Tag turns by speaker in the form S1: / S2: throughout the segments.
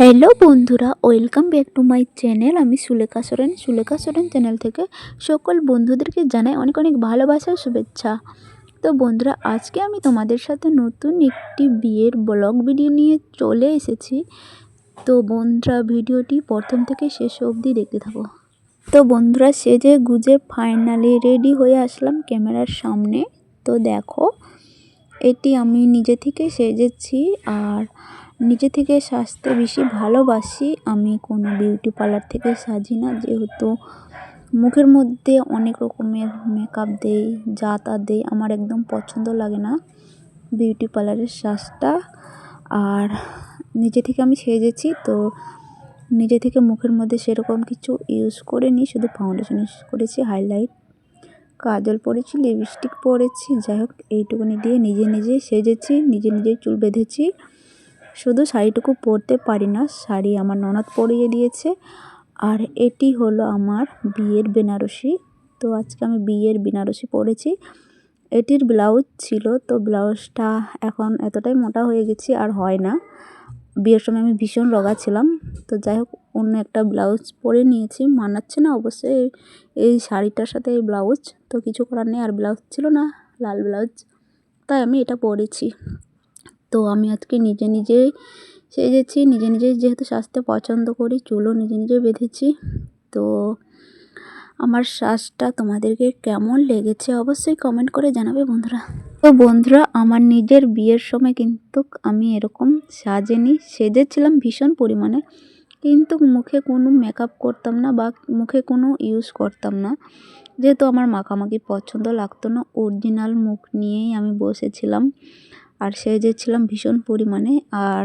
S1: Hello বন্ধুরা welcome back to my channel আমি Sulekha Soren. Sulekha Soren channel থেকে সকল বন্ধুদেরকে জানাই অনেক অনেক ভালোবাসার শুভেচ্ছা। তো বন্ধুরা, আজকে আমি তোমাদের সাথে নতুন একটি বিয়ের ব্লগ ভিডিও নিয়ে চলে এসেছি। তো বন্ধুরা, ভিডিওটি প্রথম থেকে শেষ অবধি দেখতে থাকো। তো বন্ধুরা, সেজে গুজে ফাইনালি রেডি হয়ে আসলাম ক্যামেরার সামনে। তো দেখো, এটি আমি নিজে থেকে সেজেছি আর নিজে থেকে সাজতে বেশি ভালোবাসি। আমি কোনো বিউটি পার্লার থেকে সাজি না। যেহেতু মুখের মধ্যে অনেক রকমের মেকআপ দেই যা তা দেই, আমার একদম পছন্দ লাগে না বিউটি পার্লারের সাজটা। আর নিজে থেকে আমি সেজেছি, তো নিজে থেকে মুখের মধ্যে সেরকম কিছু ইউজ করিনি। শুধু ফাউন্ডেশন ইউজ করেছি হাইলাইট কাজল পরেছি লিপস্টিক পরেছি। যাই হোক এইটুকুনি দিয়ে নিজে নিজে সেজেছি, নিজে নিজে চুল বেঁধেছি। শুধু শাড়িটুকু পরতে পারি না, শাড়ি আমার ননদ পরিয়ে দিয়েছে। আর এটি হলো আমার বিয়ের বেনারসি। তো আজকে আমি বিয়ের বেনারসি পরেছি। এটির ব্লাউজ ছিল, তো ব্লাউজটা এখন এতটাই মোটা হয়ে গেছি আর হয় না। বিয়ের সময় আমি ভীষণ রগা ছিলাম। তো যাই হোক, অন্য একটা ব্লাউজ পরে নিয়েছি। মানাচ্ছে না অবশ্যই এই শাড়িটার সাথে এই ব্লাউজ। তো কিছু করার নেই, আর ব্লাউজ ছিল না, লাল ব্লাউজ। তাই আমি এটা পরেছি। তো আমি আজকে নিজে নিজেই সেজেছি, নিজে নিজেই যেহেতু সাজতে পছন্দ করি, চুলও নিজে নিজে বেঁধেছি। তো আমার শ্বাসটা তোমাদেরকে কেমন লেগেছে অবশ্যই কমেন্ট করে জানাবে বন্ধুরা। তো বন্ধুরা, আমার নিজের বিয়ের সময় কিন্তু আমি এরকম সাজেনি, সেজেছিলাম ভীষণ পরিমাণে। কিন্তু মুখে কোনো মেকআপ করতাম না বা মুখে কোনো ইউজ করতাম না। যেহেতু আমার মাখামাখি পছন্দ লাগতো না অরিজিনাল মুখ নিয়েই আমি বসেছিলাম। আর সেজেছিলাম ভীষণ পরিমাণে, আর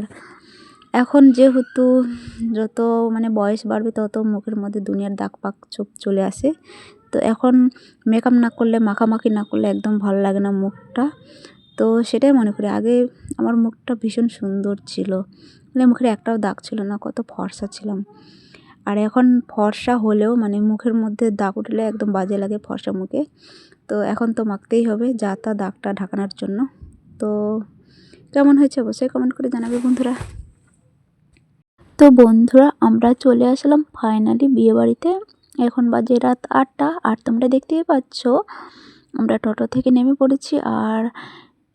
S1: এখন যেহেতু যত মানে বয়স বাড়বে তত মুখের মধ্যে দুনিয়ার দাগ পাক চোখ চলে আসে। তো এখন মেকআপ না করলে, মাখামাখি না করলে একদম ভালো লাগে না মুখটা। তো সেটাই মনে করি, আগে আমার মুখটা ভীষণ সুন্দর ছিল। মানে মুখের একটাও দাগ ছিল না, কত ফর্সা ছিলাম। আর এখন ফর্সা হলেও মানে মুখের মধ্যে দাগ উঠলে একদম বাজে লাগে ফর্সা মুখে। তো এখন তো মাখতেই হবে, যা তা দাগটা ঢাকানোর জন্য। তো কেমন হয়েছে অবশ্যই কমেন্ট করে জানাবে বন্ধুরা। তো বন্ধুরা, আমরা চলে আসলাম ফাইনালি বিয়েবাড়িতে। এখন বাজে রাত আটটা, আর তোমরা দেখতেই পাচ্ছ, আমরা টোটো থেকে নেমে পড়েছি, আর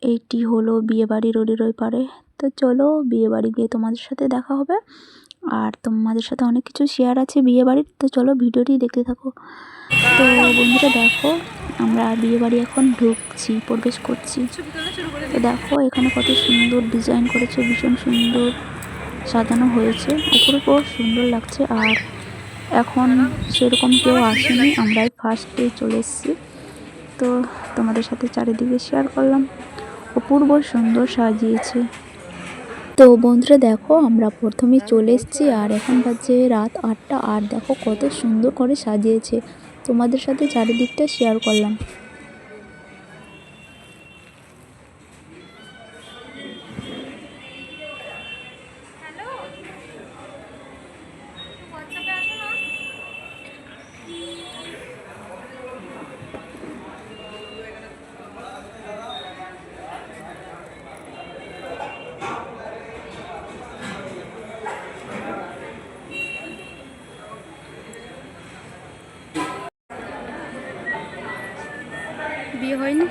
S1: এইটি হলো বিয়েবাড়ি রোডের ওই পারে। তো চলো বিয়েবাড়ি গিয়ে তোমাদের সাথে দেখা হবে। আর তোমাদের সাথে অনেক কিছু শেয়ার আছে বিয়েবাড়ির, তো চলো ভিডিওটি দেখতে থাকো। তো বন্ধুরা দেখো, আমরা বিয়েবাড়ি এখন ঢুকছি, প্রবেশ করছি। তো দেখো, এখানে কত সুন্দর ডিজাইন করেছে, ভীষণ সুন্দর সাজানো হয়েছে, অপরূপ সুন্দর লাগছে। আর এখন সেরকম কেউ আসেনি, আমরাই ফার্স্টে চলে এসেছি। তো তোমাদের সাথে চারিদিকে শেয়ার করলাম। অপূর্ব সুন্দর সাজিয়েছে। তো বন্ধুরা দেখো, আমরা প্রথমে চলে এসেছি আর এখন বাজে রাত আটটা, আর দেখো কত সুন্দর করে সাজিয়েছে। তোমাদের সাথে চারিদিকটা শেয়ার করলাম। হয়নি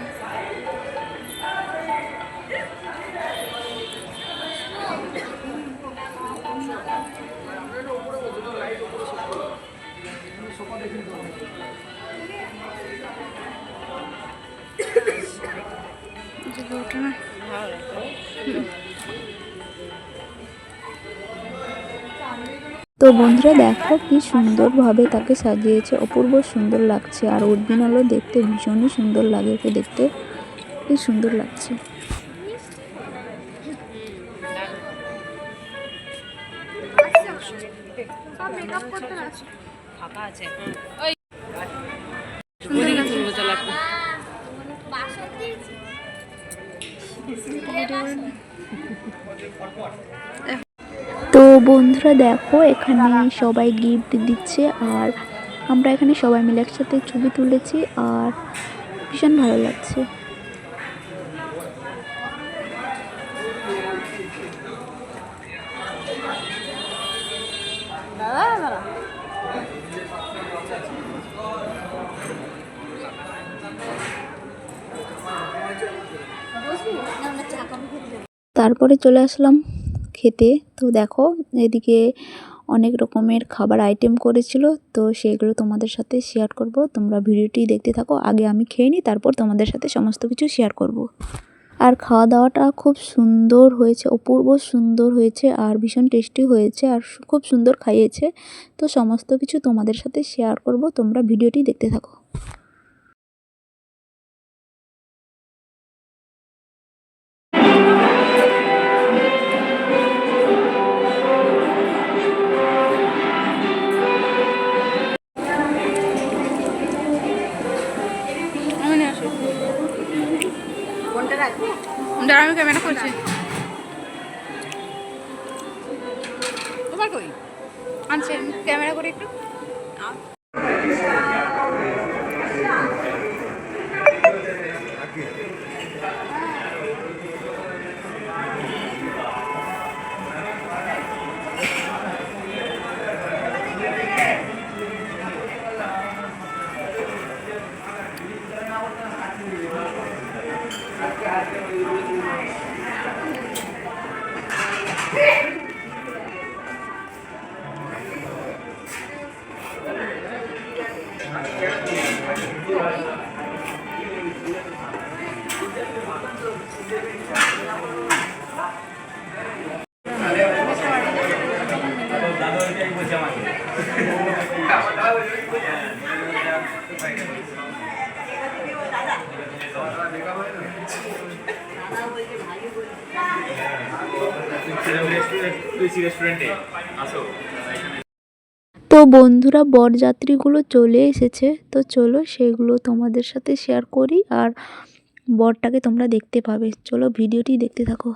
S1: তো বন্ধুরা দেখো কি সুন্দরভাবে তাকে সাজিয়েছে। অপূর্ব সুন্দর লাগছে আর অরিজিনালও দেখতে ভীষণই সুন্দর লাগে ওকে দেখতে। কি সুন্দর লাগছে।
S2: ফাঁকা আছে।
S1: তো বন্ধুরা দেখো, এখানে সবাই গিফট দিচ্ছে আর আমরা এখানে সবাই মিলে একসাথে ছবি তুলেছি আর ভীষণ ভালো লাগছে। তারপরে চলে আসলাম খেতে। তো দেখো, এদিকে অনেক রকমের খাবার আইটেম করেছিল। তো সেগুলো তোমাদের সাথে শেয়ার করব। তোমরা ভিডিওটি দেখতে থাকো, আগে আমি খেয়ে নিই, তারপর তোমাদের সাথে সমস্ত কিছু শেয়ার করব। আর খাওয়া দাওয়াটা খুব সুন্দর হয়েছে, অপূর্ব সুন্দর হয়েছে, আর ভীষণ টেস্টি হয়েছে, আর খুব সুন্দর খাইয়েছে। তো সমস্ত কিছু তোমাদের সাথে শেয়ার করব, তোমরা ভিডিওটি দেখতে থাকো।
S2: দাঁড়া আমি ক্যামেরা করছি
S1: তো বন্ধুরা, বরযাত্রীগুলো চলে এসেছে। তো চলো সেগুলো তোমাদের সাথে শেয়ার করি আর বরটাকে তোমরা দেখতে পাবে। চলো ভিডিওটি দেখতে থাকো।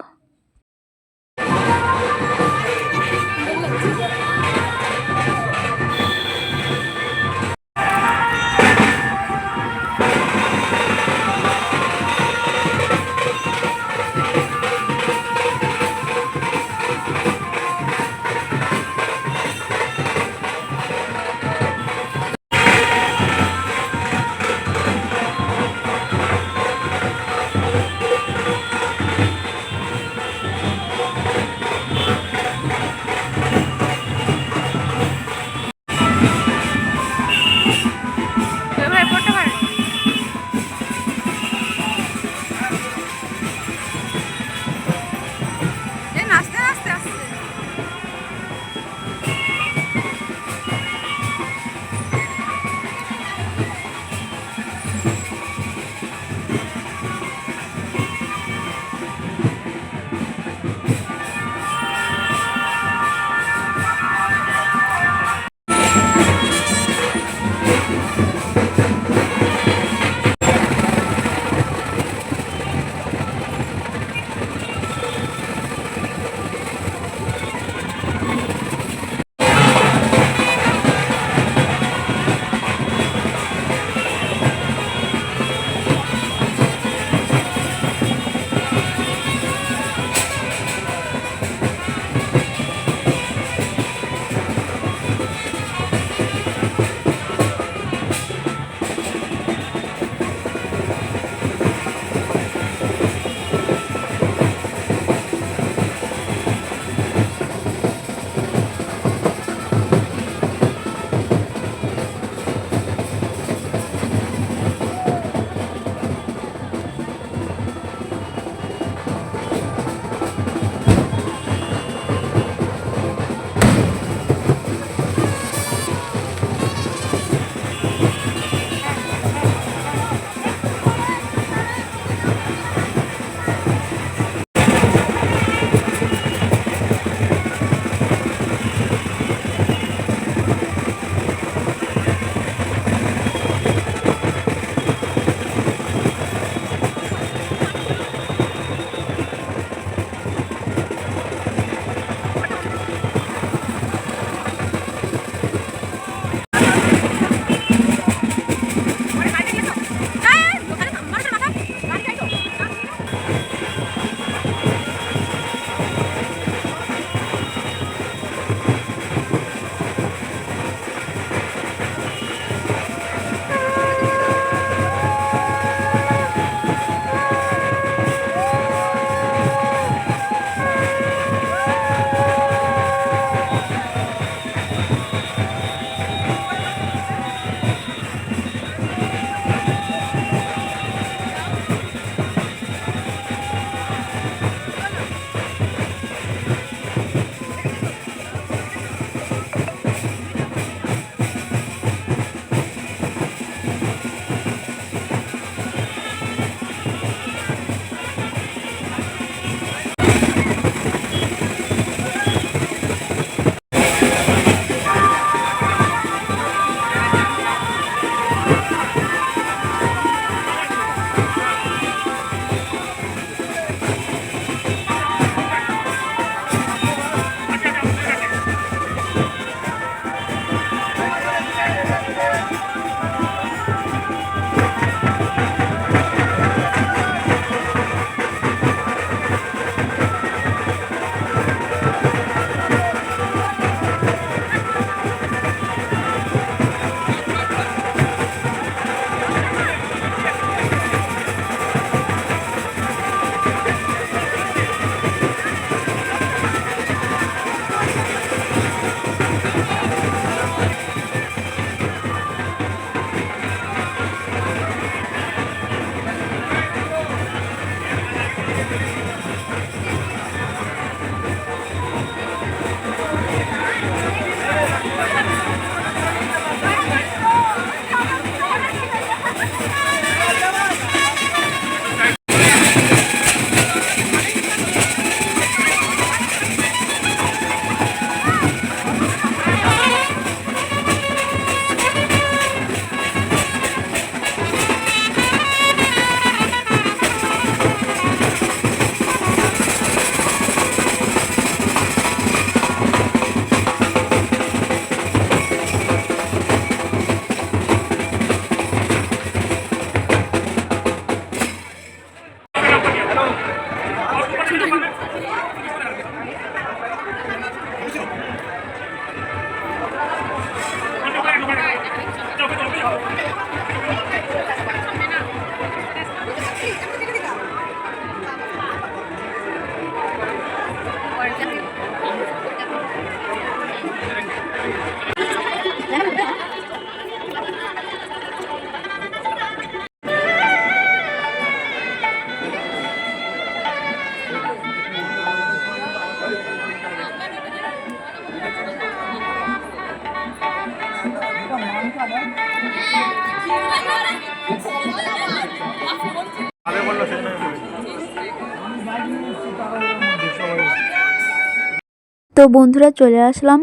S1: তো বন্ধুরা চলে আসলাম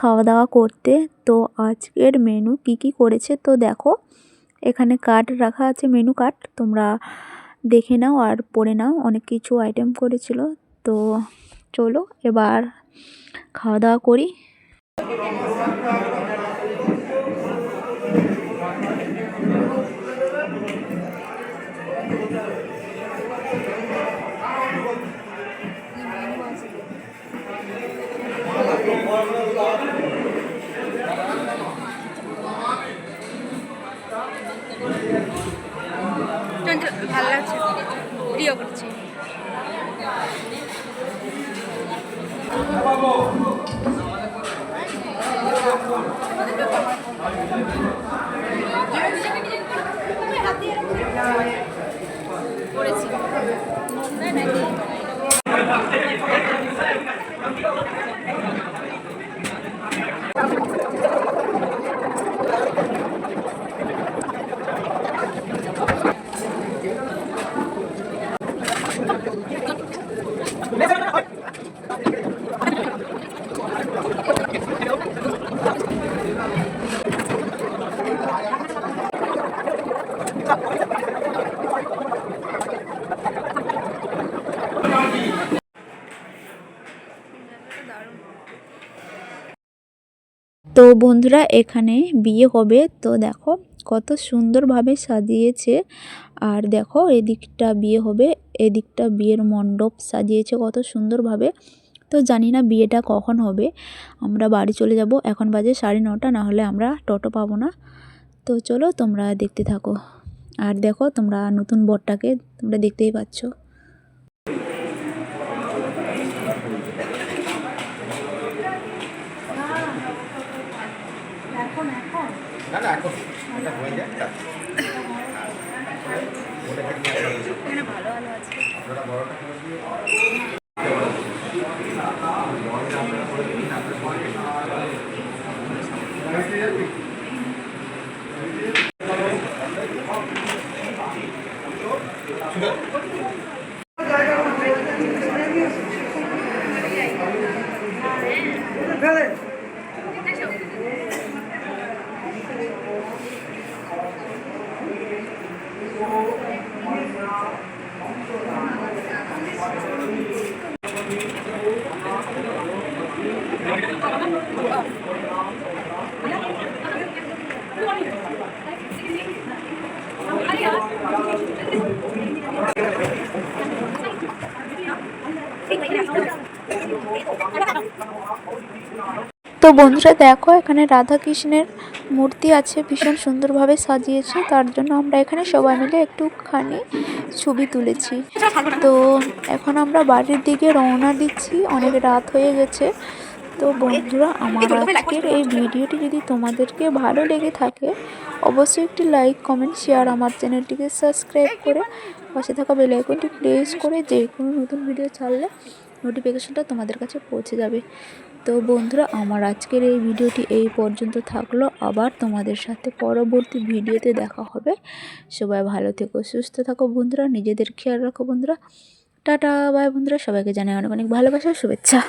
S1: খাওয়া দাওয়া করতে। তো আজকের মেনু কি কি করেছে তো দেখো, এখানে কার্ড রাখা আছে মেনু কার্ড তোমরা দেখে নাও আর পড়ে নাও, অনেক কিছু আইটেম করেছিল। তো চলো এবার খাওয়া দাওয়া করি।
S2: প্রিয় করছে
S1: তো বন্ধুরা, এখানে বিয়ে হবে। তো দেখো, কত সুন্দরভাবে সাজিয়েছে। আর দেখো, এদিকটা বিয়ে হবে। এদিকটা বিয়ের মণ্ডপ সাজিয়েছে কত সুন্দরভাবে। তো জানি না বিয়েটা কখন হবে। আমরা বাড়ি চলে যাব। এখন বাজে সাড়ে নটা, না হলে আমরা টোটো পাবো না। তো চলো, তোমরা দেখতে থাকো। আর দেখো, তোমরা নতুন বরটাকে তোমরা দেখতেই পাচ্ছ।
S3: না ভালো এখন এটা হয়ে যায় তা। ওটা বড়টা করে দিয়ে
S1: তো বন্ধুরা দেখো, এখানে রাধা কৃষ্ণের মূর্তি আছে, ভীষণ সুন্দরভাবে সাজিয়েছে। তার জন্য আমরা এখানে সবাই মিলে একটুখানি ছবি তুলেছি। তো এখন আমরা বাড়ির দিকে রওনা দিচ্ছি। অনেক রাত হয়ে গেছে। তো বন্ধুরা, আমার আজকের এই ভিডিওটি যদি তোমাদেরকে ভালো লেগে থাকে, অবশ্যই একটি লাইক, কমেন্ট, শেয়ার আমার চ্যানেলটিকে সাবস্ক্রাইব করে পাশে থাকা বেল আইকনটি প্রেস করে যে কোনো নতুন ভিডিও ছাড়লে নোটিফিকেশনটা তোমাদের কাছে পৌঁছে যাবে। তো বন্ধুরা, আমার আজকের এই ভিডিওটি এই পর্যন্ত থাকল। আবার তোমাদের সাথে পরবর্তী ভিডিওতে দেখা হবে। সবাই ভালো থেকো, সুস্থ থাকো বন্ধুরা, নিজেদের খেয়াল রাখো বন্ধুরা। টাটা বাই বন্ধুরা। সবাইকে জানাই অনেক অনেক ভালোবাসা, শুভেচ্ছা।